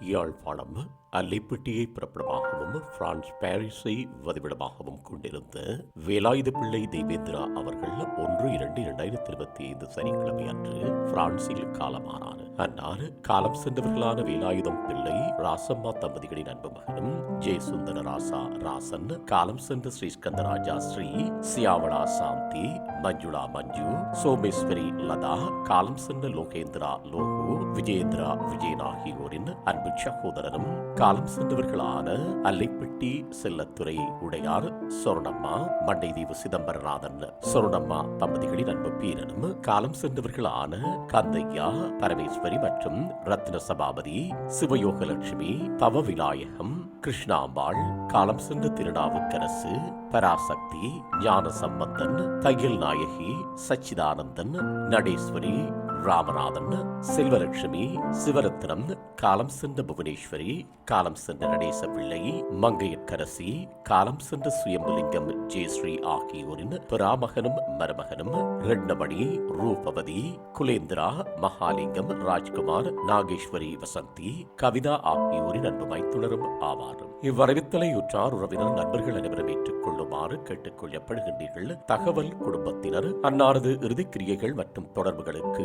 Yazhpanam அல்லிப்பட்டியை பிறப்பிடமாகவும் France பாரிஸை வதிவிடமாகவும் கொண்டிருந்த வேலாயுத பிள்ளை தேவேந்திரா அவர்கள் ஒன்று இரண்டு இரண்டாயிரத்தி இருபத்தி ஐந்து சனிக்கிழமை அன்று பிரான்சில் காலமானார். அன்னார் காலம் சென்றவர்களான வேலாயுதம் பிள்ளை ராசம்மா தம்பதிகளின் அன்பு மகனும் ஜெய சுந்தர ராசா ராசன் காலம் சென்ற ஸ்ரீஸ்கந்த ராஜா ஸ்ரீ சியாவளா சாந்தி மஞ்சுளா மஞ்சு சோமேஸ்வரி லதா காலம் சென்ற லோகேந்திரா லோகு விஜயேந்திரா விஜயன் ஆகியோரின் அன்பு சகோதரனும் காலம் சென்றவர்களான அல்லைப்பட்டி செல்லத்துறை உடையார் சொர்ணம்மா மண்டைதீவு சிதம்பரநாதன் சொர்ணம்மா தம்பதிகளின் அன்பு பீரனும் காலம் சென்றவர்களான கந்தையா பரமேஸ்வரி மற்றும் ரத்ன சபாபதி சிவயோகலட்சுமி பவ விநாயகம் கிருஷ்ணாம்பாள் காலம் சென்ற திருநாவுக்கரசு பராசக்தி ஞான சம்பந்தன் தையல் நாயகி சச்சிதானந்தன் நடேஸ்வரி ராமநாதன் செல்வலட்சுமி சிவரத்னம் காலம் சென்ற புவனேஸ்வரி காலம் சென்ற நடேச பிள்ளை மங்கையற்கரசி காலம் சென்ற சுயம்புலிங்கம் ஜெயஸ்ரீ ஆகியோரின் பிராமகனும் மருமகனும் ரெட்னமணி ரூபவதி குலேந்திரா மகாலிங்கம் ராஜ்குமார் நாகேஸ்வரி வசந்தி கவிதா ஆகியோரின் அன்பு மைத்துணரும் ஆவார் இவ்வரவித்தலை உற்றார் உறவினர் நண்பர்கள் அனைவரும் ஏற்றுக் கொள்ளுமாறு கேட்டுக் கொள்ளப்படுகின்றீர்கள் தகவல் குடும்பத்தினர் அன்னாரது இறுதிக்கிரியைகள் மற்றும் தொடர்புகளுக்கு